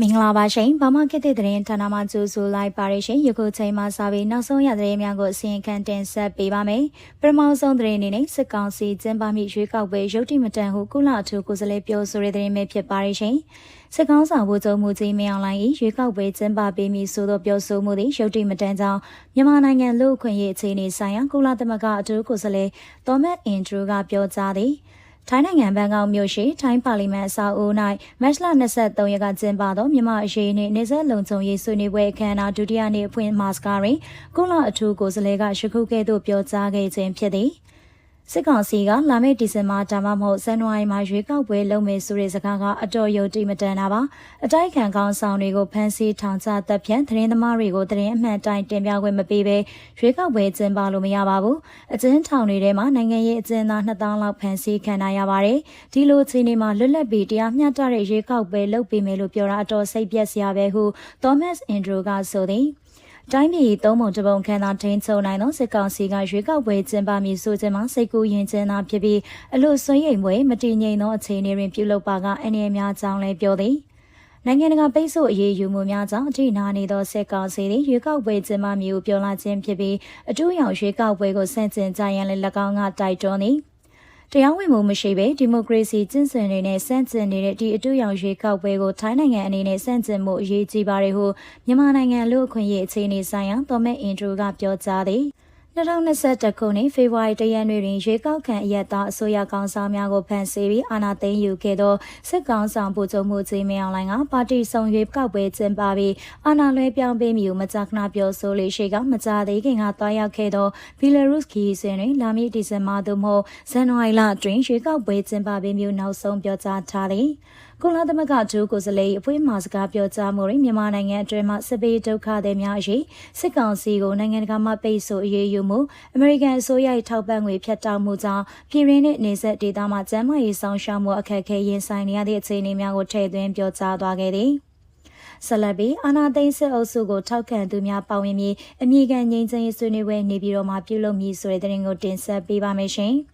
မင်္ဂလာပါရှင်ဘာမခေတ်တဲ့တဲ့ဌာနမှာကြိုဆိုလိုက်ပါရရှင်ယခုချိန်မှာစာပြီးနောက်ဆုံးရတဲ့များကိုအစီရင်ခံတင်ဆက်ပေးပါမယ်ပထမဆုံးတဲ့အနေနဲ့စစ်ကောင်စီကျင်းပမိရွေးကောက်ပွဲရုတ်တိမတန်ဟုကုလအထူးကိုယ်စားလှယ်ပြောဆိုတဲ့တဲ့မဲ့ဖြစ်ပါရရှင်စစ်ကောင်ဆောင်ဗိုလ်ချုပ်မှုကြီးမင်းအောင်လှိုင်၏ရွေးကောက်ပွဲကျင်းပပေးမည်ဆိုသောပြောဆိုမှုသည်ရုတ်တိမတန်ကြောင်းမြန်မာနိုင်ငံလူ့အခွင့်အရေးအခြေအနေဆိုင်ရာကုလသမဂ္ဂအထူးကိုယ်စားလှယ်သောမတ်အင်ဒရူကပြောကြားသည် ထိုင်းနိုင်ငံဘန်ကောက်မြို့ရှိထိုင်းပါလီမန်အဆောက်အဦ၌မတ်လ23ရက်ကကျင်းပသောမြန်မာအရေးနှင့်နေဆက်လုံခြုံရေးဆွေးနွေးပွဲအခမ်းအနားဒုတိယနေ့အဖွင့်မတ်စကားတွင်ကုလအထူးကိုယ်စားလှယ်ကရှခုကဲ့သို့ပြောကြားခဲ့ခြင်းဖြစ်သည်။ စစ်ကောင်စီကလာမယ့်ဒီဇင်ဘာဒါမှမဟုတ်ဇန်နဝါရီမှာရွေးကောက်ပွဲလုပ်မယ်ဆိုတဲ့စကားကအတော်ယုံကြည်မတန်တာပါအတိုက်ခံကောင်းဆောင်တွေကိုဖမ်းဆီးထောင်ချတပ်ဖြန့်သတင်းသမားတွေကိုသတင်းအမှန်တိုင်းတင်ပြခွင့်မပေးဘဲရွေးကောက်ပွဲကျင်းပလို့မရပါဘူးအကျဉ်းထောင်တွေထဲမှာနိုင်ငံရေးအကျဉ်းသား2000လောက်ဖမ်းဆီးခံရပါတယ်ဒီလိုအခြေအနေမှာလွတ်လပ်ပြီးတရားမျှတတဲ့ရွေးကောက်ပွဲလုပ်ပေးမယ်လို့ပြောတာအတော်စိတ်ပျက်စရာပဲဟုသောမတ်အင်ဒရိုကဆိုသည် တိုင်းပြည်သုံးပုံတစ်ပုံခန်းသာထိန်းချုပ်နိုင်သောစစ်ကောင်စီကရွေးကောက်ပွဲကျင်းပမည်ဆိုခြင်းမှာစိတ်ကူးယဉ်ကျေးသာဖြစ်ပြီးအလို့ဆွေးရိမ်ပွဲမတည်ငြိမ်သောအခြေအနေတွင်ပြုလုပ်ပါကအနေအများကြောင်းလည်းပြောသည်နိုင်ငံတကာပိတ်ဆို့အရေးယူမှုများကြောင့်အထိနာနေသောစစ်ကောင်စီသည်ရွေးကောက်ပွဲကျင်းပမည်ကိုပြောလာခြင်းဖြစ်ပြီးအထူးရောင်ရွေးကောက်ပွဲကိုဆန့်ကျင်ကြရန်လည်း၎င်းကတိုက်တွန်းသည် တရားဝင်မှုမရှိဘဲဒီမိုကရေစီကျင့်စဉ်တွေနဲ့စန့်ကျင်နေတဲ့ဒီအတူရောင်ရွေးကောက်ပွဲကိုထိုင်းနိုင်ငံအနေနဲ့စန့်ကျင်မှုအရေးကြီးပါတယ်ဟုမြန်မာနိုင်ငံလူ့အခွင့်အရေးအခြေအနေဆိုင်ရာသောမက်အင်ဒရူကပြောကြားသည် 2021ခုနှစ်ဖေဖော်ဝါရီလရက်နေ့တွင်ရွေးကောက်ခံအရက်သားအစိုးရကောင်ဆောင်များကိုဖန်ဆီးပြီးအာဏာသိမ်းယူခဲ့သောစစ်ကောင်ဆောင်ဗိုလ်ချုပ်မှုကြီးမင်းအောင်လှိုင်ကပါတီဆောင်ရွေးကောက်ပွဲကျင်းပပြီးအာဏာလွှဲပြောင်းပေးမည်ဟုမကြာခဏပြောဆိုလေရှိကမကြာသေးခင်ကတွားရောက်ခဲ့သောဘီလာရုစ်ခီစဉ်တွင်လာမည့်ဒီဇင်ဘာသို့မဟုတ်ဇန်နဝါရီလအတွင်းရွေးကောက်ပွဲကျင်းပပေးမည်နောက်ဆုံးပြောကြားထားသည်ကုလသမဂ္ဂဒုကိုယ်စားလှယ်အဖွဲ့မှစကားပြောကြားမှုတွင်မြန်မာနိုင်ငံအတွင်းမှစစ်ပေးဒုက္ခသည်များအရေးစစ်ကောင်စီကိုနိုင်ငံတကာမှပိတ်ဆို့အရေးယူမှုအမေရိကန်အစိုးရ၏ထောက်ပံ့ငွေဖြတ်တောက်မှုကြောင့်ပြည်ရင်းနှင့်နေဆက်ဒေသမှကျန်းမာရေးဆောင်ရှောက်မှုအခက်အခဲရင်ဆိုင်နေရသည့်အခြေအနေများကိုထည့်သွင်းပြောကြားသွားခဲ့သည်ဆလဘီအာနာသိန်းစစ်အုပ်စုကိုထောက်ခံသူများပါဝင်ပြီးအမိခံငြိမ်းချမ်းရေးဆွေးနွေးပွဲနေပြည်တော်မှာပြုလုပ်မည်ဆိုတဲ့သတင်းကိုတင်ဆက်ပေးပါမယ်ရှင်။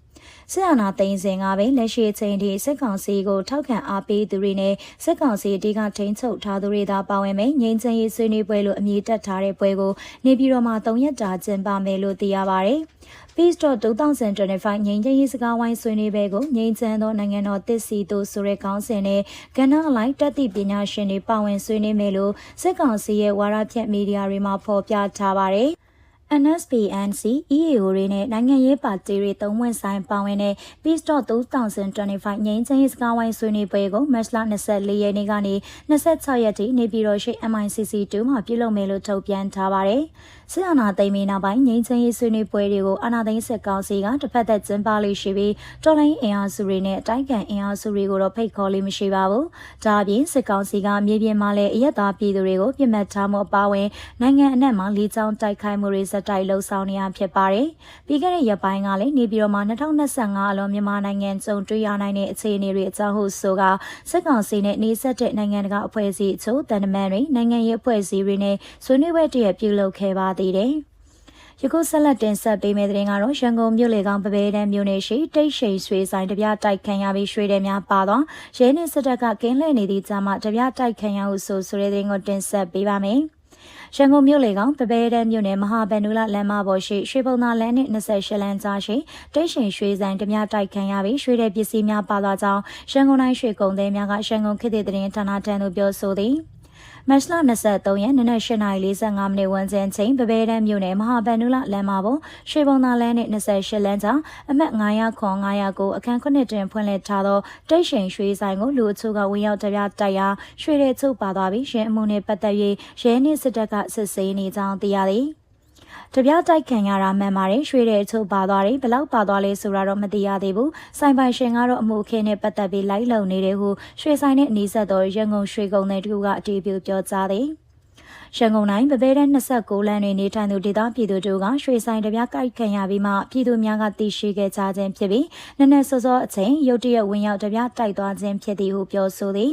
စစ်အာဏာသိမ်းစဉ်ကပဲလက်ရှိအချိန်ထိစစ်ကောင်စီကိုထောက်ခံအားပေးသူတွေနဲ့စစ်ကောင်စီအတီးကထိန်းချုပ်ထားသူတွေသာပါဝင်မယ်ငြိမ်းချမ်းရေးဆွေးနွေးပွဲလို့အမည်တက်ထားတဲ့ပွဲကိုနေပြည်တော်မှာ၃ရက်တာကျင်းပမယ်လို့သိရပါဗျ။ Peace.2025 ငြိမ်းချမ်းရေးစကားဝိုင်းဆွေးနွေးပွဲကိုငြိမ်းချမ်းသောနိုင်ငံတော်တည်စီတို့ဆိုတဲ့ခေါင်းစဉ်နဲ့ကဏ္ဍအလိုက်တက်သည့်ပညာရှင်တွေပါဝင်ဆွေးနွေးမယ်လို့စစ်ကောင်စီရဲ့ဝါရဖြန့်မီဒီယာတွေမှာဖော်ပြထားပါတယ်။ NSPNC EAO တွေနဲ့နိုင်ငံရေးပါတီတွေသုံးဝင်ဆိုင်ပါဝင်တဲ့ Peace.2025 ငြိမ်းချမ်းရေးစကားဝိုင်းဆွေးနွေးပွဲကိုမတ်လ24ရက်နေ့ကနေ26ရက်ထိနေပြည်တော်ရှိ MICC 2မှာပြုလုပ်မယ်လို့ထုတ်ပြန်ထားပါတယ်။ စစ်အာဏာသိမ်းပြီးနောက်ပိုင်းငြိမ်းချမ်းရေးဆွေးနွေးပွဲတွေကိုအာဏာသိမ်းစစ်ကောင်စီကတစ်ဖက်သက်ကျင်းပလို့ရှိပြီးတော်လိုင်းအင်အားစုတွေနဲ့အတိုင်းကန်အင်အားစုတွေကိုတော့ဖိတ်ခေါ်လို့မရှိပါဘူး။ဒါအပြင်စစ်ကောင်စီကမြေပြင်မှာလည်းအရက်သားပြည်သူတွေကိုပြစ်မှတ်ထားမှုအပါအဝင်နိုင်ငံအနှံ့မှာလီချောင်းတိုက်ခိုက်မှုတွေစက်တိုက်လှုပ်ဆောင်နေရဖြစ်ပါတယ်။ပြီးခဲ့တဲ့ရက်ပိုင်းကလည်းနေပြည်တော်မှာ2025အလွန်မြန်မာနိုင်ငံကြုံတွေ့ရနိုင်တဲ့အခြေအနေတွေအကြောင်းဟုဆိုကစစ်ကောင်စီနဲ့နှီးဆက်တဲ့နိုင်ငံတကာအဖွဲ့အစည်းအချို့တန်တမန်တွေနိုင်ငံရေးအဖွဲ့အစည်းတွေနဲ့ဆွေးနွေးပွဲတရက်ပြုလုပ်ခဲ့ပါသေးတယ်။ယခုဆက်လက်တင်ဆက်ပေးမယ့်တဲ့ရင်ကတော့ရန်ကုန်မြို့လေကောင်ပပဲတန်းမြို့နယ်ရှိတိတ်ရှိန်ရွှေဆိုင်တပြတိုက်ခံရပြီးရွှေတယ်များပါတော့ရဲနှင့်စစ်တပ်ကကင်းလှည့်နေသည့်ကြားမှာတပြတိုက်ခံရဟုဆိုဆိုတဲ့တဲ့ရင်ကိုတင်ဆက်ပေးပါမယ်။ရန်ကုန်မြို့လေကောင်ပပဲတဲမြို့နယ်မဟာဗန္ဓုလလမ်းမပေါ်ရှိရွှေပုံသာလမ်းနှင့်28လမ်းကြားရှိတိတ်ရှင်ရွှေဆိုင်ဓမြတိုက်ခံရပြီးရွှေတဲ့ပစ္စည်းများပါသွားကြောင်းရန်ကုန်တိုင်းရွှေကုန်သည်များကရန်ကုန်ခေတ်သစ်သတင်းဌာနထံသို့ပြောဆိုသည် မတ်လ23ရက်နနက်8:45မိနစ်ဝန်းကျင်ချိန်ပပဲတန်းမြို့နယ်မဟာဗန္ဓုလလမ်းမပေါ်ရွှေဘုံသာလမ်းနှင့်28လမ်းကြားအမှတ်900ခွန်900ကိုအခန်း9တွင်ဖွင့်လှစ်ထားသောတိတ်ရှိန်ရွှေဆိုင်ကိုလူအချို့ကဝင်ရောက်တပြတိုက်ရာရွှေတွေချုပ်ပါသွားပြီးရင်းအမှုနှင့်ပတ်သက်၍ရဲနှင့်စစ်တပ်ကစစ်ဆေးနေကြောင်းသိရသည် တပြားတိုက်ခံရတာမှန်ပါတယ်ရွှေတဲ့အချို့ပါသွားတယ်ဘလောက်ပါသွားလဲဆိုတာတော့မသိရသေးဘူးဆိုင်ပိုင်ရှင်ကတော့အမှုအခင်းနဲ့ပတ်သက်ပြီးလိုက်လုံနေတယ်ဟုရွှေဆိုင်နဲ့အနီးစပ်သောရန်ကုန်ရွှေကုန်တဲ့တူကအတီးပြုပြောကြားသည်ရန်ကုန်တိုင်းဗပဲတဲ့29လမ်းတွင်နေထိုင်သူဒေသပြည်သူတို့ကရွှေဆိုင်တပြားကိုက်ခံရပြီးမှပြည်သူများကသိရှိခဲ့ကြခြင်းဖြစ်ပြီးနက်နက်စောစောအချိန်ရုတ်တရက်ဝင်ရောက်တပြားတိုက်သွားခြင်းဖြစ်သည်ဟုပြောဆိုသည်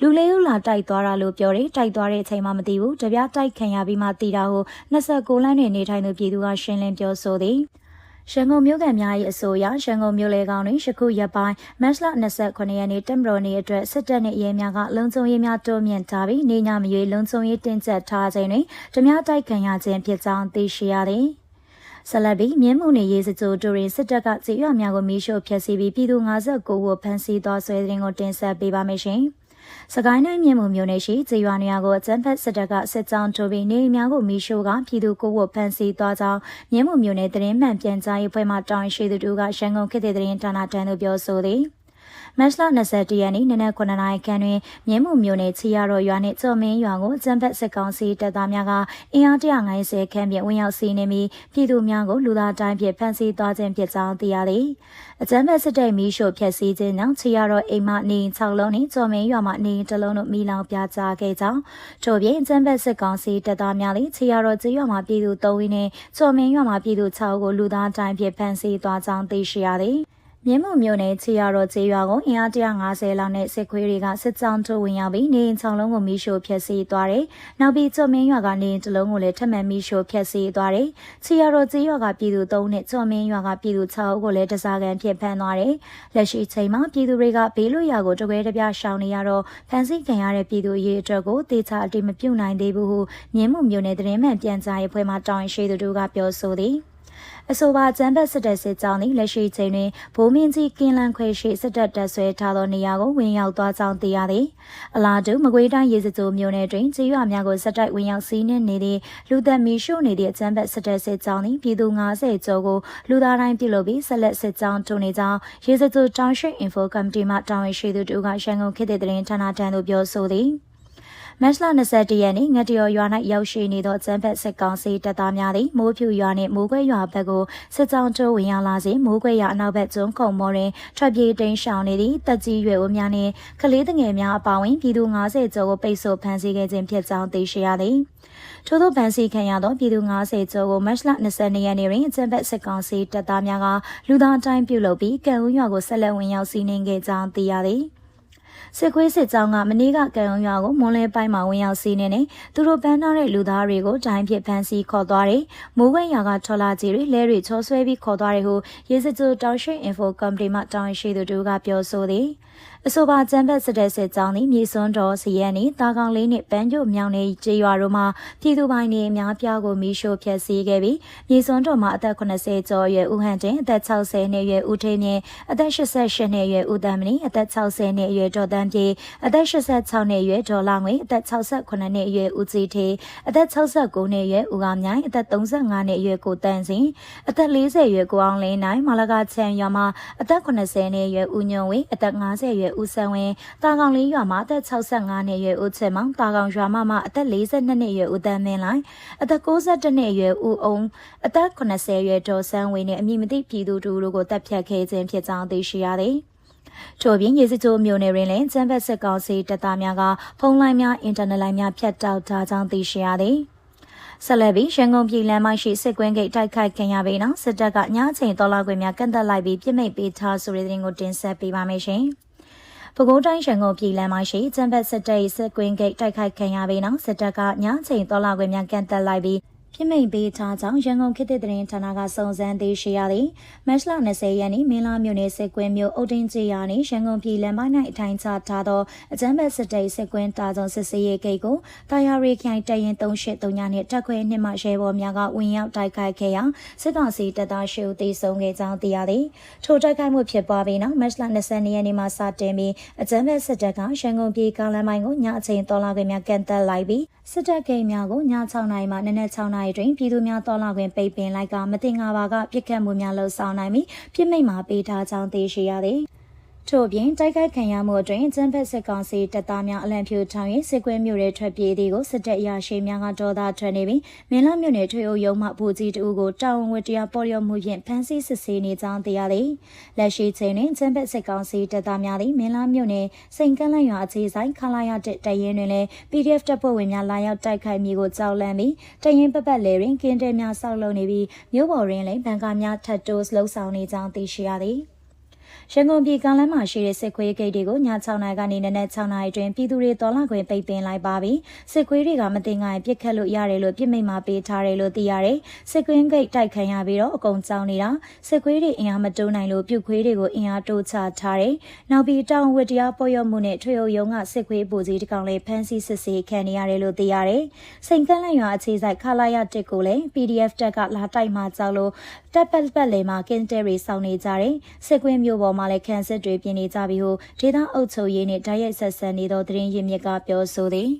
လူလေးဦးလာတိုက်သွားတာလို့ပြောတယ်တိုက်သွားတဲ့အချိန်မှမသိဘူးတပြားတိုက်ခံရပြီးမှသိတာဟု29လမ်းနဲ့နေထိုင်သူပြည်သူကရှင်းလင်းပြောဆိုသည်ရန်ကုန်မြို့ကများ၏အဆိုအရရန်ကုန်မြို့လေကောင်တွင်ယခုရက်ပိုင်းမတ်လ29ရက်နေ့တမတော်နေ့အတွက်စစ်တပ်နှင့်ရဲများကလုံခြုံရေးများတိုးမြင့်ထားပြီးနေညမရွေလုံခြုံရေးတင်းကျပ်ထားခြင်းတွင်ဓမြတိုက်ခံရခြင်းဖြစ်ကြောင်းသိရှိရသည်ဆလဘီမြင်းမှုနေရေးစကြိုတူရင်စစ်တပ်ကကြေးရွာများကိုမီးရှို့ဖျက်ဆီးပြီးပြည်သူ59ကိုဖမ်းဆီးသွားဆွဲတဲ့ကိုတင်ဆက်ပေးပါမယ်ရှင်။ စကိုင်းတိုင်းမြင်းမှုမျိုးနယ်ရှိဇေယွာနေရာကိုအကြမ်းဖက်စစ်တပ်ကစစ်ကြောင်းထိုးပြီးနေများကိုမီးရှို့ကပြည်သူကိုဝတ်ဖမ်းဆီးသွားကြောင်းမြင်းမှုမျိုးနယ်တရင်မှန်ပြန်ကြားရေးဖွဲ့မှတောင်းရှိသူတို့ကရန်ကုန်ခေတ်တဲ့တရင်ဌာနတန်းတို့ပြောဆိုသည် မတ်လ21ရက်နေ့နနက်9နာရီခန့်တွင်မြင်းမှုမြို့နယ်ချီရတော်ရွာနှင့်ကျော်မင်းရွာကိုကျန်းဖက်စစ်ကောင်စီတပ်သားများကအင်အား150ခန့်ဖြင့်ဝင်ရောက်စီးနင်းပြီးပြည်သူများကိုလူသားတိုင်းဖြင့်ဖမ်းဆီးသွားခြင်းဖြစ်ကြောင်းသိရသည်။အကြမ်းဖက်စစ်တပ်မီးရှို့ဖျက်ဆီးခြင်းကြောင့်ချီရတော်အိမ်မှနေ6လုံးနှင့်ကျော်မင်းရွာမှနေ1လုံးတို့မိလောင်ပြကြခဲ့ကြောင်းထို့ပြင်အကြမ်းဖက်စစ်ကောင်စီတပ်သားများသည်ချီရတော်ကျေးရွာမှပြည်သူ3ဦးနှင့်ကျော်မင်းရွာမှပြည်သူ6ဦးကိုလူသားတိုင်းဖြင့်ဖမ်းဆီးသွားကြောင်းသိရှိရသည်။ မြင်းမှုမြို့နယ်ချီရတော်ကျေးရွာကိုအင်အား150လောက်နဲ့စစ်ခွေးတွေကစစ်ကြောင်းထိုးဝင်ရောက်ပြီးနေအိမ်ချောင်းလုံးကိုမီးရှို့ဖျက်ဆီးသွားတယ်။နောက်ပြီးကျော်မင်းရွာကနေတလုံးကိုလည်းထပ်မံမီးရှို့ဖျက်ဆီးသွားတယ်။ချီရတော်ကျေးရွာကပြည်သူ3နဲ့ကျော်မင်းရွာကပြည်သူ6ဦးကိုလည်းတစားကန်ဖြစ်ဖမ်းသွားတယ်။လက်ရှိချိန်မှာပြည်သူတွေကဘေးလွတ်ရာကိုတကွဲတပြားရှောင်နေရတော့ဖမ်းဆီးခံရတဲ့ပြည်သူအရေးအတွက်ကိုတေချာအတိမပြုတ်နိုင်သေးဘူးဟုမြင်းမှုမြို့နယ်သတင်းမှန်ပြန်ကြားရေးဖွဲ့မှတောင်းရှိသူတို့ကပြောဆိုသည်။ အဆိုပါကျန်းဖက်စစ်တပ်စစ်ကြောင်းသည်လက်ရှိချိန်တွင်ဘိုးမင်းကြီးကင်းလန်းခွဲရှိစစ်တပ်တပ်ဆွဲထားသောနေရာကိုဝင်ရောက်သွားကြောင်းသိရသည်အလားတူမကွေးတိုင်းရေစကြိုမြို့နယ်တွင်ကြေးရွာများကိုစစ်တပ်ဝင်ရောက်စီးနှင်းနေသည့်လူသက်မီရှို့နေသည့်အကျန်းဖက်စစ်တပ်စစ်ကြောင်းသည်ပြည်သူ90ကျော်ကိုလူသားတိုင်းပြုလုပ်ပြီးဆက်လက်စစ်ကြောင်းထုံနေကြောင်းရေစကြိုတောင်ရှိ info committee မှတာဝန်ရှိသူတို့ကရန်ကုန်ခေတ်တဲ့သတင်းဌာနထံသို့ပြောဆိုသည် မတ်လ21ရက်နေ့ငတရော်ရွာ၌ရောက်ရှိနေသောကျန်းဖက်စစ်ကောင်စီတပ်သားများသည်မိုးဖြူရွာနှင့်မိုးခွဲရွာဘက်ကိုစစ်ကြောင်းတိုးဝင်ရောက်လာစဉ်မိုးခွဲရွာအနောက်ဘက်ကျွန်းခုံမော်တွင်ထွက်ပြေးတိမ်းရှောင်နေသည့်တပ်ကြီးရွယ်ဦးများနှင့်ကလေးငယ်များအပါအဝင်ပြည်သူ90ကျော်ကိုပိတ်ဆို့ဖမ်းဆီးခဲ့ခြင်းဖြစ်ကြောင်းသိရှိရသည်ထို့သောဗန်စီခံရသောပြည်သူ90ကျော်ကိုမတ်လ22ရက်နေ့တွင်အကြံဖက်စစ်ကောင်စီတပ်သားများကလူသားတိုင်းပြုလုပ်ပြီးကံဦးရွာကိုဆက်လက်ဝင်ရောက်စီးနင်းခဲ့ကြောင်းသိရသည်။ စစ်ခွေးစစ်ကြောင်းကမနေ့ကကံရုံရွာကိုမွန်လဲပိုင်းမှာဝင်ရောက်စီးနေနေသူတို့ပန်းထားတဲ့လူသားတွေကိုဒိုင်းဖြစ်ဖမ်းဆီးခေါ်သွားတယ်။မိုးဝဲရွာကထော်လာကြီးတွေလဲတွေချောဆွဲပြီးခေါ်သွားတယ်ဟုရေစကြိုတောင်ရှိ info company မှတောင်းရှိသူတို့ကပြောဆိုသည်။ အဆိုပါကျန်းဖက်စစ်တဲ့စစ်ကြောင်းသည်မြေစွန်းတော်စီရဲနှင့်တာကောင်လေးနှင့်ပန်းကျိုမြောင်နေကျေးရွာတို့မှပြည်သူပိုင်းနေအများပြားကိုမီးရှို့ဖျက်ဆီးခဲ့ပြီးမြေစွန်းတော်မှာအသက်80ကျော်အရွယ်ဦးဟန်တင်အသက်60နှစ်အရွယ်ဦးထေးမြင့်အသက်88နှစ်အရွယ်ဦးတမ်းမဏီအသက်60နှစ်အရွယ်ဒေါ်တန်းပြေအသက်86နှစ်အရွယ်ဒေါ်လာငွေအသက်68နှစ်အရွယ်ဦးကြည်ထေအသက်69နှစ်အရွယ်ဦးကောင်မြိုင်အသက်35နှစ်အရွယ်ကိုတန်းစင်အသက်40အရွယ်ကိုအောင်လင်းနိုင်မလာကချန်ရွာမှာအသက်80နှစ်အရွယ်ဦးညွန့်ဝေအသက်50အရွယ်ဦးဆန်းဝင်းတာကောင်လေးရွာမှာအသက်65နှစ်အရွယ်ဦးချေမောင်တာကောင်ရွာမမှာအသက်42နှစ်အရွယ်ဦးတန်းမင်းလိုက်အသက်62နှစ်အရွယ်ဦးအောင်အသက်80အရွယ်ဒေါ်ဆန်းဝင်းနဲ့အမည်မသိပြည်သူတို့ကိုတပ်ဖြတ်ခဲ့ခြင်းဖြစ်ကြောင်းသိရှိရသည်ထို့ပြင်ရေစကြိုမြို့နယ်တွင်လည်းကျန်းဖက်စစ်ကောင်စီတပ်သားများကဖုန်းလိုင်းများအင်တာနက်လိုင်းများဖြတ်တောက်ထားကြောင်းသိရှိရသည်ဆက်လက်ပြီးရန်ကုန်ပြည်လမ်းမရှိစစ်ကွင်းဂိတ်တိုက်ခိုက်ခံရပြီးနောက်စစ်တပ်ကညအချိန်တော်လာခွင့်များကန့်သက်လိုက်ပြီးပြစ်မိတ်ပေးထားဆိုတဲ့သတင်းကိုတင်ဆက်ပေးပါမယ်ရှင်။ ပဲခူးတိုင်းရန်ကုန်ပြည်လမ်းမရှိကျန်းဖက်စစ်တပ်စစ်ကွင်းဂိတ်တိုက်ခိုက်ခံရပြီးနောက်စစ်တပ်ကညချိန်တော်လာခွင့်များကန့်သက်လိုက်ပြီး ပြစ်မိန်ပေးထားကြောင်းရန်ကုန်ခေတ်သစ်သတင်းဌာနကစုံစမ်းသိရှိရသည်မတ်လ20ရက်နေ့မင်းလာမြို့နယ်စစ်ကွင်းမြို့အုတ်တင်းကြီးရာနှင့်ရန်ကုန်ပြည်လမ်းပိုင်း၌အထိုင်ချထားသောအကြမ်းဖက်စစ်တပ်စစ်ကွင်းတာဆောင်စစ်စေးရေးဂိတ်ကိုတာယာရီခိုင်တရင်383ညနှင့်တက်ခွဲနှစ်မှရဲဘော်များကဝင်ရောက်တိုက်ခိုက်ခဲ့ရာစစ်ကောင်စီတပ်သားရှေ့ဦးသေဆုံးခဲ့ကြောင်းသိရသည်ထိုတိုက်ခိုက်မှုဖြစ်ပွားပြီးနောက်မတ်လ22ရက်နေ့မှစတင်ပြီးအကြမ်းဖက်စစ်တပ်ကရန်ကုန်ပြည်ကားလမ်းပိုင်းကိုညအချိန်တော်လာခွင့်များကန့်သက်လိုက်ပြီးစစ်တပ်ဂိတ်များကိုည6နာရီမှနနက်6နာရီတွင်ပြည်သူများတော်လာခွင့်ပိတ်ပင်လိုက်ကမတင်ငါပါကပြစ်ခတ်မှုများလှုပ်ဆောင်နိုင်ပြီးပြစ်မိတ်မှာပေးထားကြောင်းသိရှိရသည် ထို့ပြင်တိုက်ခိုက်ခံရမှုအတွင်းကျန်းဖက်စစ်ကောင်စီတပ်သားများအလံဖြူထောင်ရင်စစ်ကွဲမြို့ရဲထွက်ပြေးသည်ကိုစစ်တပ်အရာရှိများကဒေါ်သားထွက်နေပြီးမင်းလာမြို့နယ်ထွေအုပ်ရုံးမှဘူကြီးတူကိုတာဝန်ဝတ္တရားပေါ်ရမှုဖြင့်ဖမ်းဆီးစစ်ဆေးနေကြောင်းသိရသည်လက်ရှိချိန်တွင်ကျန်းဖက်စစ်ကောင်စီတပ်သားများသည်မင်းလာမြို့နယ်စိန်ကန်းလန့်ရွာအခြေဆိုင်ခလာရတဲ့တရင်တွင်လည်း PDF တပ်ဖွဲ့ဝင်များလာရောက်တိုက်ခိုက်မိကိုကြောက်လန့်ပြီးတရင်ပပတ်လေတွင်ကင်းတဲများဆောက်လုပ်နေပြီးမြို့ပေါ်တွင်လည်းဘန်ကာများထတ်တိုးလှုပ်ဆောင်နေကြောင်းသိရှိရသည် ရန်ကုန်ပြည်ကလမ်းမှာရှိတဲ့စစ်ခွေးဂိတ်တွေကိုည6နာရီကနေနနက်6နာရီတွင်ပြည်သူတွေတော်လာခွင့်ပိတ်ပင်လိုက်ပါပြီစစ်ခွေးတွေကမတင်ငါရင်ပြစ်ခတ်လို့ရတယ်လို့ပြစ်မိတ်မှာပေးထားတယ်လို့သိရတယ်စစ်ခွေးဂိတ်တိုက်ခံရပြီးတော့အကုန်ကြောင်းနေတာစစ်ခွေးတွေအင်အားမတိုးနိုင်လို့ပြုတ်ခွေးတွေကိုအင်အားတိုးချထားတယ်နောက်ပြီးတောင်ဝတ်တရားပေါ်ရမှုနဲ့ထွေအုပ်ရုံးကစစ်ခွေးပူကြီးတကောင်လေးဖမ်းဆီးစစ်ဆေးခံနေရတယ်လို့သိရတယ်စိန်ကန့်လန့်ရွာအခြေစိုက်ခလာရတစ်ကိုလည်း PDF တက်ကလာတိုက်မှကြောက်လို့တပ်ပတ်ပတ်လေမှာကင်တယ်ရီစောင့်နေကြတယ်စစ်ခွေးမျိုးပေါ်မှာလည်းခန်းစစ်တွေပြင်နေကြပြီးဟိုဒေသအုပ်ချုပ်ရေးနဲ့ဓာတ်ရိုက်ဆက်ဆံနေသောသတင်းရင်းမြစ်ကပြောဆိုသည်